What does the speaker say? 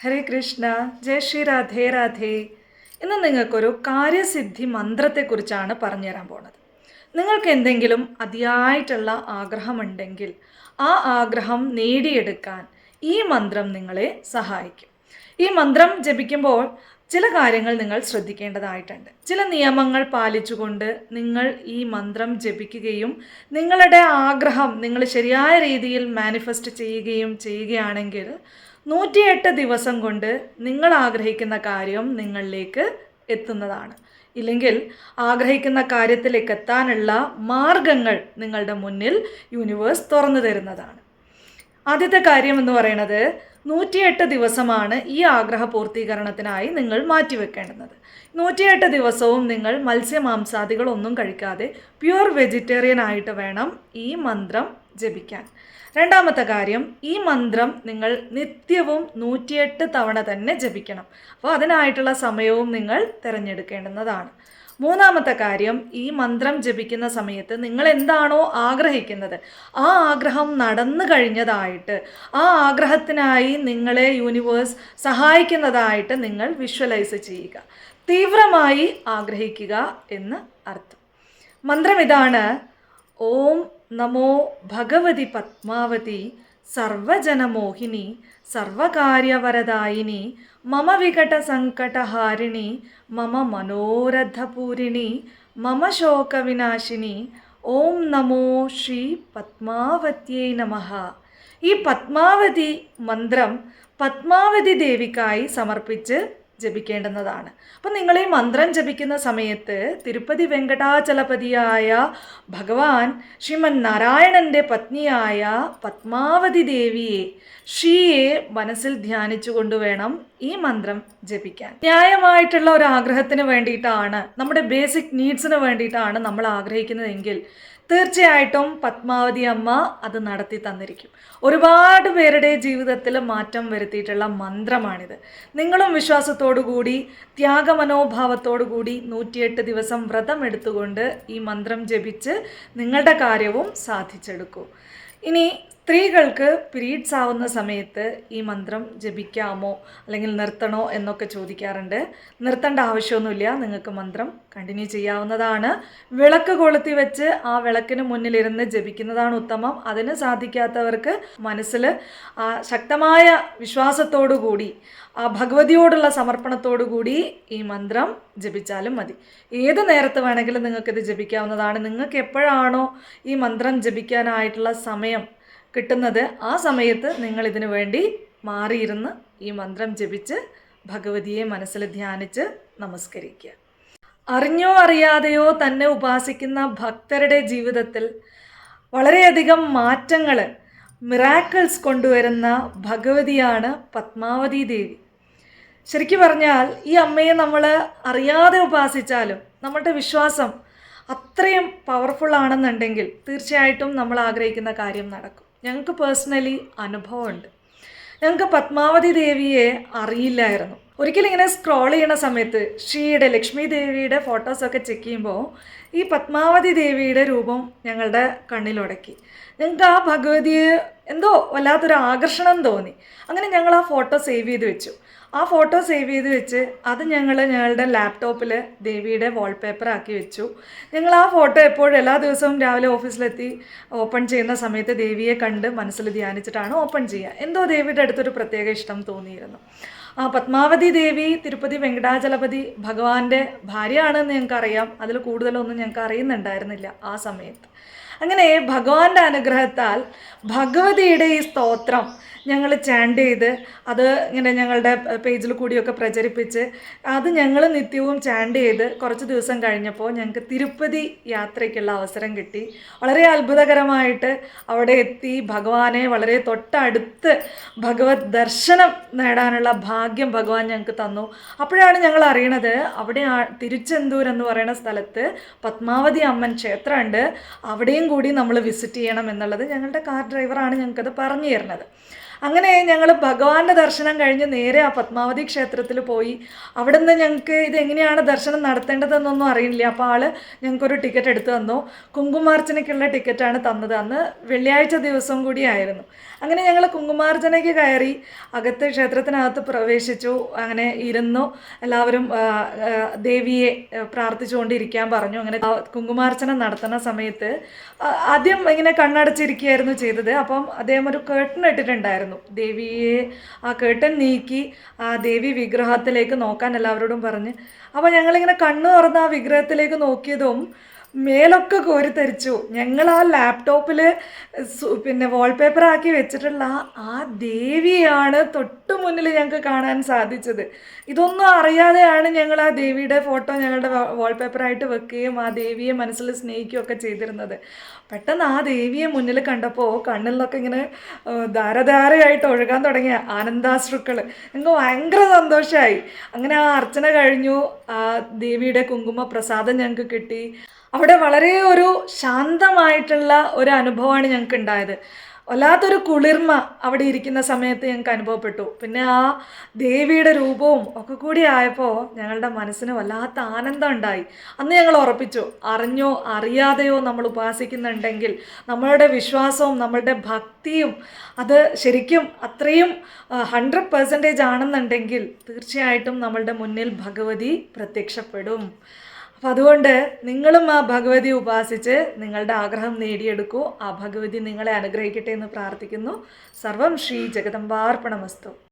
ഹരേ കൃഷ്ണ ജയ ശ്രീ രാധേ രാധേ ഇന്ന് നിങ്ങൾക്കൊരു കാര്യസിദ്ധി മന്ത്രത്തെക്കുറിച്ചാണ് പറഞ്ഞുതരാൻ പോണത്. നിങ്ങൾക്ക് എന്തെങ്കിലും അതിയായിട്ടുള്ള ആഗ്രഹമുണ്ടെങ്കിൽ ആ ആഗ്രഹം നേടിയെടുക്കാൻ ഈ മന്ത്രം നിങ്ങളെ സഹായിക്കും. ഈ മന്ത്രം ജപിക്കുമ്പോൾ ചില കാര്യങ്ങൾ നിങ്ങൾ ശ്രദ്ധിക്കേണ്ടതായിട്ടുണ്ട്. ചില നിയമങ്ങൾ പാലിച്ചുകൊണ്ട് നിങ്ങൾ ഈ മന്ത്രം ജപിക്കുകയും നിങ്ങളുടെ ആഗ്രഹം നിങ്ങൾ ശരിയായ രീതിയിൽ മാനിഫെസ്റ്റ് ചെയ്യുകയും ചെയ്യുകയാണെങ്കിൽ നൂറ്റിയെട്ട് ദിവസം കൊണ്ട് നിങ്ങൾ ആഗ്രഹിക്കുന്ന കാര്യം നിങ്ങളിലേക്ക് എത്തുന്നതാണ്. ഇല്ലെങ്കിൽ ആഗ്രഹിക്കുന്ന കാര്യത്തിലേക്ക് എത്താനുള്ള മാർഗങ്ങൾ നിങ്ങളുടെ മുന്നിൽ യൂണിവേഴ്സ് തുറന്നു തരുന്നതാണ്. ആദ്യത്തെ കാര്യം എന്ന് പറയുന്നത് നൂറ്റിയെട്ട് ദിവസമാണ് ഈ ആഗ്രഹ പൂർത്തീകരണത്തിനായി നിങ്ങൾ മാറ്റിവെക്കേണ്ടുന്നത് നൂറ്റിയെട്ട് ദിവസവും നിങ്ങൾ മത്സ്യമാംസാദികളൊന്നും കഴിക്കാതെ പ്യുവർ വെജിറ്റേറിയൻ ആയിട്ട് വേണം ഈ മന്ത്രം ജപിക്കാൻ. രണ്ടാമത്തെ കാര്യം ഈ മന്ത്രം നിങ്ങൾ നിത്യവും നൂറ്റിയെട്ട് തവണ തന്നെ ജപിക്കണം. അപ്പോൾ അതിനായിട്ടുള്ള സമയവും നിങ്ങൾ തിരഞ്ഞെടുക്കേണ്ടുന്നതാണ് മൂന്നാമത്തെ കാര്യം ഈ മന്ത്രം ജപിക്കുന്ന സമയത്ത് നിങ്ങൾ എന്താണോ ആഗ്രഹിക്കുന്നത് ആ ആഗ്രഹം നടന്നു കഴിഞ്ഞതായിട്ട് ആ ആഗ്രഹത്തിനായി നിങ്ങളെ യൂണിവേഴ്സ് സഹായിക്കുന്നതായിട്ട് നിങ്ങൾ വിഷ്വലൈസ് ചെയ്യുക. തീവ്രമായി ആഗ്രഹിക്കുക എന്ന് അർത്ഥം. മന്ത്രം ഇതാണ് ഓം നമോ ഭഗവതി പത്മാവതി സർവജനമോഹിനി സർവകാര്യവരദായിനി മമ വികട സങ്കടഹാരിണി മമ മനോരഥപൂരിണി മമ ശോകവിനാശിനി. ഓം നമോ ശ്രീ പത്മാവത്യേ നമ. ഈ പത്മാവതി മന്ത്രം പത്മാവതി ദേവിക്കായി സമർപ്പിച്ച് ജപിക്കേണ്ടുന്നതാണ്. അപ്പം നിങ്ങൾ ഈ മന്ത്രം ജപിക്കുന്ന സമയത്ത് തിരുപ്പതി വെങ്കടാചലപതിയായ ഭഗവാൻ ശ്രീമൻ നാരായണന്റെ പത്നിയായ പത്മാവതി ദേവിയെ ഷീയെ മനസ്സിൽ ധ്യാനിച്ചു കൊണ്ടുവേണം ഈ മന്ത്രം ജപിക്കാൻ. ന്യായമായിട്ടുള്ള ഒരു ആഗ്രഹത്തിന് വേണ്ടിയിട്ടാണ് നമ്മുടെ ബേസിക് നീഡ്സിന് വേണ്ടിയിട്ടാണ് നമ്മൾ ആഗ്രഹിക്കുന്നതെങ്കിൽ തീർച്ചയായിട്ടും പത്മാവതി അമ്മ അത് നടത്തി തന്നിരിക്കും. ഒരുപാട് പേരുടെ ജീവിതത്തിൽ മാറ്റം വരുത്തിയിട്ടുള്ള മന്ത്രമാണിത്. നിങ്ങളും വിശ്വാസത്തോടു കൂടി ത്യാഗമനോഭാവത്തോടു കൂടി നൂറ്റിയെട്ട് ദിവസം വ്രതം എടുത്തുകൊണ്ട് ഈ മന്ത്രം ജപിച്ച് നിങ്ങളുടെ കാര്യവും സാധിച്ചെടുക്കൂ. ഇനി സ്ത്രീകൾക്ക് പീരീഡ്സ് ആവുന്ന സമയത്ത് ഈ മന്ത്രം ജപിക്കാമോ അല്ലെങ്കിൽ നിർത്തണോ എന്നൊക്കെ ചോദിക്കാറുണ്ട്. നിർത്തേണ്ട ആവശ്യമൊന്നുമില്ല. നിങ്ങൾക്ക് മന്ത്രം കണ്ടിന്യൂ ചെയ്യാവുന്നതാണ്. വിളക്ക് കൊളുത്തി വെച്ച് ആ വിളക്കിന് മുന്നിലിരുന്ന് ജപിക്കുന്നതാണ് ഉത്തമം. അതിന് സാധിക്കാത്തവർക്ക് മനസ്സിൽ ആ ശക്തമായ വിശ്വാസത്തോടു കൂടി ആ ഭഗവതിയോടുള്ള സമർപ്പണത്തോടു കൂടി ഈ മന്ത്രം ജപിച്ചാലും മതി. ഏത് നേരത്ത് വേണമെങ്കിലും നിങ്ങൾക്കിത് ജപിക്കാവുന്നതാണ്. നിങ്ങൾക്ക് എപ്പോഴാണോ ഈ മന്ത്രം ജപിക്കാനായിട്ടുള്ള സമയം കിട്ടുന്നത് ആ സമയത്ത് നിങ്ങൾ ഇതിനു വേണ്ടി മാറിയിരുന്ന് ഈ മന്ത്രം ജപിച്ച് ഭഗവതിയെ മനസ്സിൽ ധ്യാനിച്ച് നമസ്കരിക്കുക. അറിഞ്ഞോ അറിയാതെയോ തന്നെ ഉപാസിക്കുന്ന ഭക്തരുടെ ജീവിതത്തിൽ വളരെയധികം മാറ്റങ്ങൾ മിറാക്കിൾസ് കൊണ്ടുവരുന്ന ഭഗവതിയാണ് പത്മാവതി ദേവി. ശരിക്കും പറഞ്ഞാൽ ഈ അമ്മയെ നമ്മൾ അറിയാതെ ഉപാസിച്ചാലും നമ്മളുടെ വിശ്വാസം അത്രയും പവർഫുൾ ആണെന്നുണ്ടെങ്കിൽ തീർച്ചയായിട്ടും നമ്മൾ ആഗ്രഹിക്കുന്ന കാര്യം നടക്കും. ഞങ്ങൾക്ക് പേഴ്സണലി അനുഭവമുണ്ട്. ഞങ്ങൾക്ക് പത്മാവതി ദേവിയെ അറിയില്ലായിരുന്നു. ഒരിക്കലും ഇങ്ങനെ സ്ക്രോൾ ചെയ്യണ സമയത്ത് ശ്രീയുടെ ലക്ഷ്മി ദേവിയുടെ ഫോട്ടോസൊക്കെ ചെക്ക് ചെയ്യുമ്പോൾ ഈ പത്മാവതി ദേവിയുടെ രൂപം ഞങ്ങളുടെ കണ്ണിലുടക്കി ഞങ്ങൾക്ക് ആ ഭഗവതിയെ എന്തോ വല്ലാത്തൊരു ആകർഷണം തോന്നി. അങ്ങനെ ഞങ്ങൾ ആ ഫോട്ടോ സേവ് ചെയ്ത് വെച്ചു. ആ ഫോട്ടോ സേവ് ചെയ്ത് വെച്ച് അത് ഞങ്ങൾ ഞങ്ങളുടെ ലാപ്ടോപ്പിൽ ദേവിയുടെ വാൾപേപ്പർ ആക്കി വെച്ചു. ഞങ്ങൾ ആ ഫോട്ടോ എപ്പോഴും എല്ലാ ദിവസവും രാവിലെ ഓഫീസിലെത്തി ഓപ്പൺ ചെയ്യുന്ന സമയത്ത് ദേവിയെ കണ്ട് മനസ്സിൽ ധ്യാനിച്ചിട്ടാണ് ഓപ്പൺ ചെയ്യുക. എന്തോ ദേവിയുടെ അടുത്തൊരു പ്രത്യേക ഇഷ്ടം തോന്നിയിരുന്നു. ആ പത്മാവതി ദേവി തിരുപ്പതി വെങ്കടാചലപതി ഭഗവാന്റെ ഭാര്യയാണെന്ന് ഞങ്ങൾക്ക് അറിയാം അതിൽ കൂടുതലൊന്നും ഞങ്ങൾക്ക് അറിയുന്നുണ്ടായിരുന്നില്ല ആ സമയത്ത്. അങ്ങനെ ഭഗവാന്റെ അനുഗ്രഹത്താൽ ഭഗവതിയുടെ ഈ സ്തോത്രം ഞങ്ങൾ ചാൻഡ് ചെയ്ത് അത് ഇങ്ങനെ ഞങ്ങളുടെ പേജിൽ കൂടിയൊക്കെ പ്രചരിപ്പിച്ച് അത് ഞങ്ങൾ നിത്യവും ചാൻഡ് ചെയ്ത് കുറച്ച് ദിവസം കഴിഞ്ഞപ്പോൾ ഞങ്ങൾക്ക് തിരുപ്പതി യാത്രയ്ക്കുള്ള അവസരം കിട്ടി. വളരെ അത്ഭുതകരമായിട്ട് അവിടെ എത്തി. ഭഗവാനെ വളരെ തൊട്ടടുത്ത് ഭഗവത് ദർശനം നേടാനുള്ള ഭാഗ്യം ഭഗവാൻ ഞങ്ങൾക്ക് തന്നു. അപ്പോഴാണ് ഞങ്ങൾ അറിയണത് അവിടെ തിരുച്ചെന്തൂർ എന്ന് പറയുന്ന സ്ഥലത്ത് പത്മാവതി അമ്മൻ ക്ഷേത്രമുണ്ട്. അവിടെയും കൂടി നമ്മൾ വിസിറ്റ് ചെയ്യണം എന്നുള്ളത് ഞങ്ങളുടെ കാർ ഡ്രൈവറാണ് ഞങ്ങൾക്കത് പറഞ്ഞു തരുന്നത്. അങ്ങനെ ഞങ്ങൾ ഭഗവാന്റെ ദർശനം കഴിഞ്ഞ് നേരെ ആ പത്മാവതി ക്ഷേത്രത്തിൽ പോയി. അവിടുന്ന് ഞങ്ങൾക്ക് ഇത് എങ്ങനെയാണ് ദർശനം നടത്തേണ്ടതെന്നൊന്നും അറിയില്ല. അപ്പോൾ ആൾ ഞങ്ങൾക്കൊരു ടിക്കറ്റ് എടുത്തു തന്നു. കുങ്കുമാർച്ചനയ്ക്കുള്ള ടിക്കറ്റാണ് തന്നത്. അന്ന് വെള്ളിയാഴ്ച ദിവസം കൂടിയായിരുന്നു അങ്ങനെ ഞങ്ങൾ കുങ്കുമാർച്ചനയ്ക്ക് കയറി അകത്ത് ക്ഷേത്രത്തിനകത്ത് പ്രവേശിച്ചു. അങ്ങനെ ഇരുന്നു. എല്ലാവരും ദേവിയെ പ്രാർത്ഥിച്ചുകൊണ്ടിരിക്കാൻ പറഞ്ഞു. അങ്ങനെ കുങ്കുമാർച്ചന നടത്തുന്ന സമയത്ത് ആദ്യം ഇങ്ങനെ കണ്ണടച്ചിരിക്കുകയായിരുന്നു ചെയ്തത്. അപ്പം അദ്ദേഹം ഒരു കേട്ടൺ ഇട്ടിട്ടുണ്ടായിരുന്നു. ദേവിയെ ആ കേട്ടൻ നീക്കി ആ ദേവി വിഗ്രഹത്തിലേക്ക് നോക്കാൻ എല്ലാവരോടും പറഞ്ഞ് അപ്പോൾ ഞങ്ങളിങ്ങനെ കണ്ണു തുറന്ന് ആ വിഗ്രഹത്തിലേക്ക് നോക്കിയതും മേലൊക്കെ കോരിത്തരിച്ചു ഞങ്ങൾ ആ ലാപ്ടോപ്പിൽ പിന്നെ വാൾപേപ്പർ ആക്കി വെച്ചിട്ടുള്ള ആ- ദേവിയാണ് തൊട്ടു മുന്നിൽ ഞങ്ങൾക്ക് കാണാൻ സാധിച്ചത്. ഇതൊന്നും അറിയാതെയാണ് ഞങ്ങൾ ആ ദേവിയുടെ ഫോട്ടോ ഞങ്ങളുടെ വാൾപേപ്പറായിട്ട് വെക്കുകയും ആ ദേവിയെ മനസ്സിൽ സ്നേഹിക്കുകയും ഒക്കെ ചെയ്തിരുന്നത്. പെട്ടെന്ന് ആ ദേവിയെ മുന്നിൽ കണ്ടപ്പോൾ കണ്ണിൽ നിന്നൊക്കെ ഇങ്ങനെ ധാരധാരയായിട്ട് ഒഴുകാൻ തുടങ്ങിയ ആനന്ദാശ്രുക്കൾ ഞങ്ങൾക്ക് ഭയങ്കര സന്തോഷമായി അങ്ങനെ ആ അർച്ചന കഴിഞ്ഞു. ആ ദേവിയുടെ കുങ്കുമ പ്രസാദം ഞങ്ങൾക്ക് കിട്ടി. അവിടെ വളരെ ഒരു ശാന്തമായിട്ടുള്ള ഒരു അനുഭവമാണ് ഞങ്ങൾക്ക് ഉണ്ടായത് വല്ലാത്തൊരു കുളിർമ അവിടെ ഇരിക്കുന്ന സമയത്ത് ഞങ്ങൾക്ക് അനുഭവപ്പെട്ടു. പിന്നെ ആ ദേവിയുടെ രൂപവും ഒക്കെ കൂടി ആയപ്പോൾ ഞങ്ങളുടെ മനസ്സിന് വല്ലാത്ത ആനന്ദം ഉണ്ടായി അന്ന് ഞങ്ങൾ ഉറപ്പിച്ചു അറിഞ്ഞോ അറിയാതെയോ നമ്മൾ ഉപാസിക്കുന്നുണ്ടെങ്കിൽ നമ്മളുടെ വിശ്വാസവും നമ്മളുടെ ഭക്തിയും അത് ശരിക്കും അത്രയും ഹൺഡ്രഡ് പെർസെന്റേജ് ആണെന്നുണ്ടെങ്കിൽ തീർച്ചയായിട്ടും നമ്മളുടെ മുന്നിൽ ഭഗവതി പ്രത്യക്ഷപ്പെടും. അപ്പം അതുകൊണ്ട് നിങ്ങളും ആ ഭഗവതി ഉപാസിച്ച് നിങ്ങളുടെ ആഗ്രഹം നേടിയെടുക്കൂ. ആ ഭഗവതി നിങ്ങളെ അനുഗ്രഹിക്കട്ടെ എന്ന് പ്രാർത്ഥിക്കുന്നു. സർവം ശ്രീ ജഗദമ്പാർപ്പണമസ്തു